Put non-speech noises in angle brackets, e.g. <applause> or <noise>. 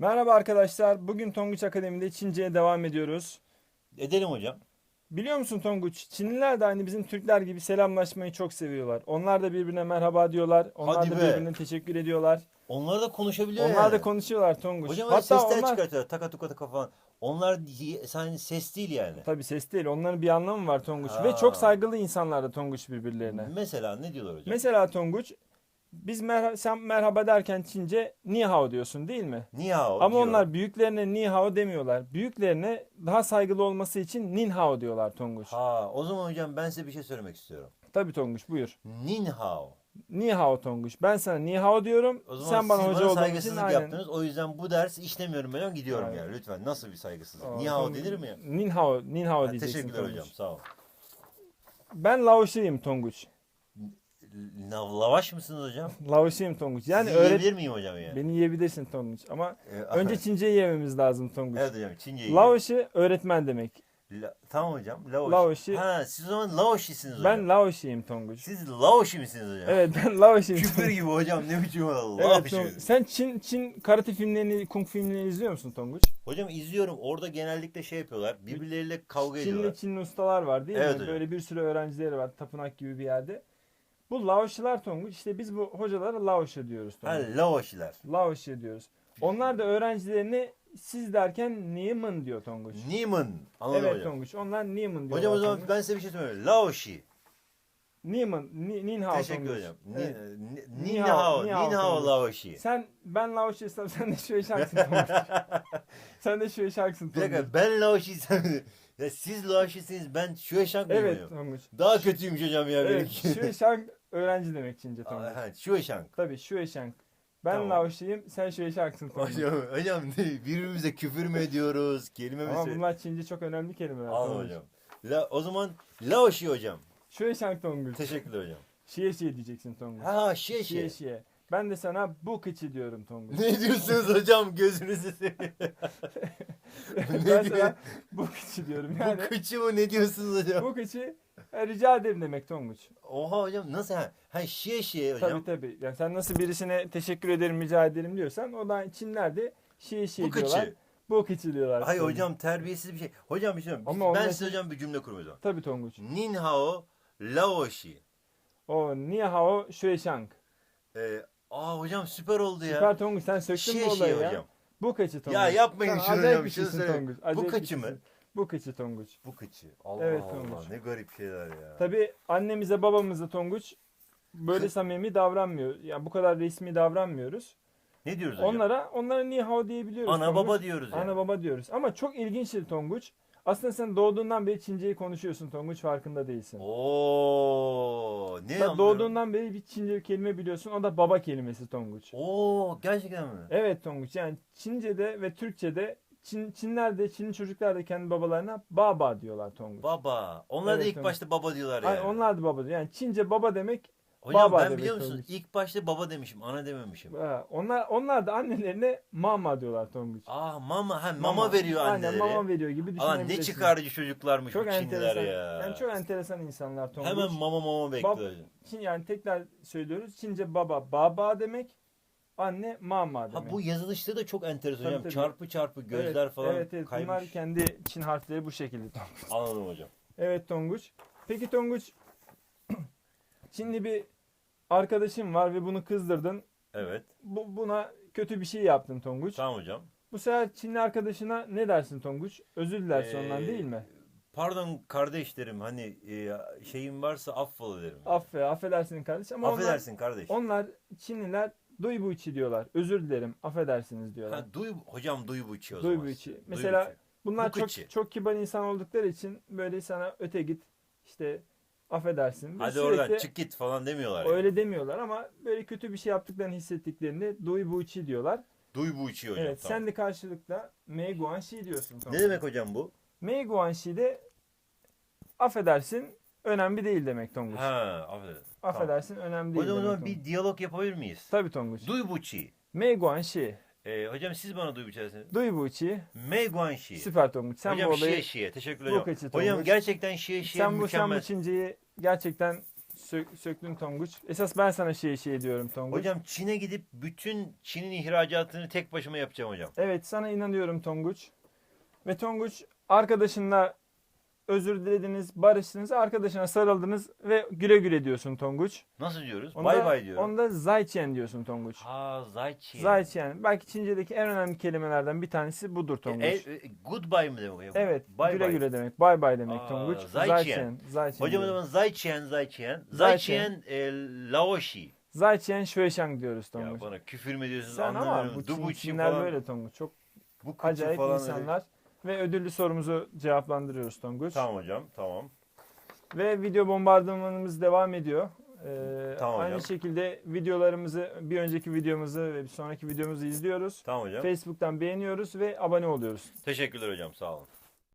Merhaba arkadaşlar. Bugün Tonguç Akademi'de Çince'ye devam ediyoruz. Edelim hocam. Biliyor musun Tonguç? Çinliler de aynı bizim Türkler gibi selamlaşmayı çok seviyorlar. Onlar da birbirine merhaba diyorlar. Onlar Hadi da be. birbirine teşekkür ediyorlar. Onlar da konuşabiliyor Onlar yani. da konuşuyorlar Tonguç. Hocam öyle Hatta sesler onlar çıkartıyorlar. Taka tuka taka falan. Onlar yani ses değil yani. tabii ses değil. Onların bir anlamı var Tonguç ve çok saygılı insanlar da Tonguç birbirlerine. Mesela ne diyorlar hocam? Mesela Tonguç biz merha- sen merhaba derken Çince ni hao diyorsun değil mi? Ni hao Ama diyor. onlar büyüklerine ni hao demiyorlar. Büyüklerine daha saygılı olması için nin hao diyorlar Tonguç. Ha o zaman hocam ben size bir şey söylemek istiyorum. Tabii Tonguç buyur. Nin hao. Ni hao Tonguç. Ben sana ni hao diyorum. O zaman Sen bana siz hoca bana olduğun için saygısızlık aynen. yaptınız. O yüzden bu ders işlemiyorum ben gidiyorum Aynen. yani. Lütfen nasıl bir saygısızlık? Aa, Ni hao Tonguç- denir mi ya? Nin hao, nin hao Ha, diyeceksin teşekkürler Tonguç. hocam sağ ol. Ben Laoşluyum Tonguç. La- Lavaş mısınız hocam? <laughs> Laoşluyum Tonguç. Yani Sizi öğret yiyebilir miyim hocam yani? beni yiyebilirsin Tonguç ama Ee, önce Çince'yi yememiz lazım Tonguç. Evet hocam Çince yiyin. Laoşi öğretmen demek. La- tamam hocam. Laoş. Laoşi- Ha siz o zaman Laoşisiniz hocam. Ben Laoşluyum Tonguç. Siz Laoşi misiniz hocam? Evet ben Laoşluyum. Küfür gibi hocam ne biçim <laughs> Evet, Laoşi. Tonguç. Sen Çin Çin karate filmlerini, kung filmlerini izliyor musun Tonguç? Hocam izliyorum orada genellikle şey yapıyorlar. Birbirleriyle kavga Çinli ediyorlar. Çinli ustalar var değil Evet mi? hocam. Böyle bir sürü öğrencileri var tapınak gibi bir yerde. Bu Laoşiler Tonguç işte biz bu hocalara Laoşi diyoruz Ha Tonguç. Laoşiler. Laoşi diyoruz. Onlar da öğrencilerine siz derken Nieman diyor Tonguç. Niman. Anladım evet hocam. Tonguç. Onlar Nieman diyorlar. Hocam o zaman Tonguç. ben size bir şey söyleyeyim. Laoşi. Nieman, Ni, Nin Hao Teşekkür Tonguç. hocam. Ni, Evet. ni, Ni ni hao, hao. ni Ni hao hao Tonguç. Laoşi. Sen ben Laoşiysem sen de şöyle <laughs> şarkısın Tonguç. sen de şöyle şarkısın Bir Tonguç. dakika ben Laoşiysem ya siz Laoşisiniz ben Şueşang mıyım Evet? Tonguç. Daha kötüymüş hocam ya Evet, benimki. Şueşang öğrenci demek Çince Tonguç. Ha, Şueşang. Tabii Şueşang. Ben Tamam. Laoşluyum, sen Şueşang'sın Tonguç. Hocam, hocam <laughs> birbirimize küfür mü ediyoruz? Kelime mi Ama bunlar Çince çok önemli kelimeler. Al Tonguç. hocam. La, o zaman Laoşi hocam. Şueşang Tonguç. Teşekkürler hocam. Şiye şiye diyeceksin Tonguç. Ha şey Şiye şey. şiye. Ben de sana bu kıçı diyorum Tonguç. Ne diyorsunuz hocam gözünüzü seveyim. <laughs> <laughs> ben sana bu kıçı diyorum. Yani Bu kıçı mı ne diyorsunuz hocam? bu kıçı rica ederim demek Tonguç. Oha hocam nasıl ha? Ha şiye şiye hocam. Tabii tabii. Yani sen nasıl birisine teşekkür ederim, rica ederim diyorsan o da Çinler de şiye şiye Bu diyorlar. kıçı. Bu kıçı diyorlar. Hayır Tonguç. hocam terbiyesiz bir şey. Hocam bir şey. Ama ben onlar- size hocam bir cümle zaman. Tabii Tonguç. Nin hao Laoşi. O ni hao Şueşang. Ee, aa hocam süper oldu ya. Süper Tonguç sen söktün Şiye bu şiye olayı ya. hocam. Bu kaçı Tonguç. Ya yapmayın Sen şunu acayip hocam, bir şey şeysin. Tonguç. Bu acayip bir kaçı mı? şeysin. Bu kaçı Tonguç. Bu kıçı. Allah Evet, Allah Tonguç. ne garip şeyler ya. Tabii annemize babamıza Tonguç böyle samimi davranmıyor. Yani bu kadar resmi davranmıyoruz. Ne diyoruz hocam? Onlara onlara ni hao diyebiliyoruz. Ana Tonguç. baba diyoruz yani. Ana baba diyoruz. Ama çok ilginçtir Tonguç. Aslında sen doğduğundan beri Çince'yi konuşuyorsun Tonguç farkında değilsin. Oo, ne Sen anlıyorum? doğduğundan beri bir Çince kelime biliyorsun. O da baba kelimesi Tonguç. Oo, gerçekten mi? Evet Tonguç. Yani Çince'de ve Türkçe'de Çin, Çinler de Çinli çocuklar da kendi babalarına baba diyorlar Tonguç. Baba. Onlar da Evet, ilk evet. başta baba diyorlar yani. onlar da baba diyor. Yani Çince baba demek. Hocam baba ben demek biliyor musun? Tonguç. İlk başta baba demişim, ana dememişim. Ha, onlar onlar da annelerine mama diyorlar Tonguç. Aa mama, ha mama, veriyor anneleri. Aynen mama veriyor gibi Aa düşünebilirsin. ne çıkarcı çocuklarmış Çok bu Çinliler enteresan. ya. Yani çok enteresan insanlar Tonguç. Hemen mama mama bekliyor. Çin, yani tekrar söylüyoruz. Çince baba baba demek. Anne mama demek. Ha bu yazılışta da çok enteresan Tabii, hocam. tabii. Çarpı çarpı gözler evet, falan Evet evet kaymış. bunlar kendi Çin harfleri bu şekilde Tonguç. <laughs> Anladım hocam. Evet Tonguç. Peki Tonguç <clears throat> Çinli bir arkadaşım var ve bunu kızdırdın. Evet. Bu, buna kötü bir şey yaptın Tonguç. Tamam hocam. Bu sefer Çinli arkadaşına ne dersin Tonguç? Özür dilersin ondan Ee, değil mi? Pardon kardeşlerim hani e, şeyim varsa affola derim. Affe, affedersin kardeş ama onlar, Affedersin kardeş. onlar Çinliler duy bu içi diyorlar. Özür dilerim, affedersiniz diyorlar. Ha, duy, hocam duy bu içi o zaman. bu içi. Duy bu Mesela içi. Bunlar bu çok çok kibar insan oldukları için böyle sana öte git işte affedersin. Hadi sürekli oradan çık git falan demiyorlar. yani. Öyle demiyorlar ama böyle kötü bir şey yaptıklarını hissettiklerinde duy bu içi diyorlar. Duy bu içi hocam. evet tamam. sen de karşılıkla Mei Guanxi diyorsun. Ne demek hocam bu? Mei Guanxi de affedersin önemli değil demek Tonguç. Ha affedersin. Tamam. Affedersin önemli değil o zaman Tonguç. bir diyalog yapabilir miyiz? Tabii Tonguç. Duy bu içi. Mei Guanxi. Ee, hocam siz bana duy bu dersiniz. Duy bu içi. Mei Guanxi. Süper Tonguç. Sen hocam bu olayı şiye şiye. Teşekkürler Bu hocam. Tonguç. gerçekten şiye şiye sen bu sen bu mükemmel. Çince'yi gerçekten sö- söktün Tonguç. Esas ben sana şey şey diyorum Tonguç. Hocam Çin'e gidip bütün Çin'in ihracatını tek başıma yapacağım hocam. Evet sana inanıyorum Tonguç. Ve Tonguç arkadaşınla özür dilediniz, barıştınız, arkadaşına sarıldınız ve güle güle diyorsun Tonguç. Nasıl diyoruz? Onda- Bay bay diyorum. Onda Zayçen diyorsun Tonguç. Ha Zayçi. Zayçen. Belki Çince'deki en önemli kelimelerden bir tanesi budur Tonguç. E, e, goodbye mı demek? evet, Bye güle bye. güle demek. Bay bay demek Aa, Tonguç. Zayçen. Zayçen. Hocam o zaman Zayçiyen, Zayçiyen. Zayçiyen. Zayçiyen e, Laoshi. Zayçen Şueşang diyoruz Ya Tonguç. bana küfür mü ediyorsunuz Sen ama anlamıyorum. bu Çin, Dubuçi Çinler falan. böyle Tonguç. Çok Bu acayip falan öyle. Ve ödüllü sorumuzu cevaplandırıyoruz Tonguç. Tamam hocam tamam. Ve video bombardımanımız devam ediyor. Ee, Tamam aynı hocam. şekilde videolarımızı, bir önceki videomuzu ve bir sonraki videomuzu izliyoruz. Tamam hocam. Facebook'tan beğeniyoruz ve abone oluyoruz. Teşekkürler hocam sağ olun.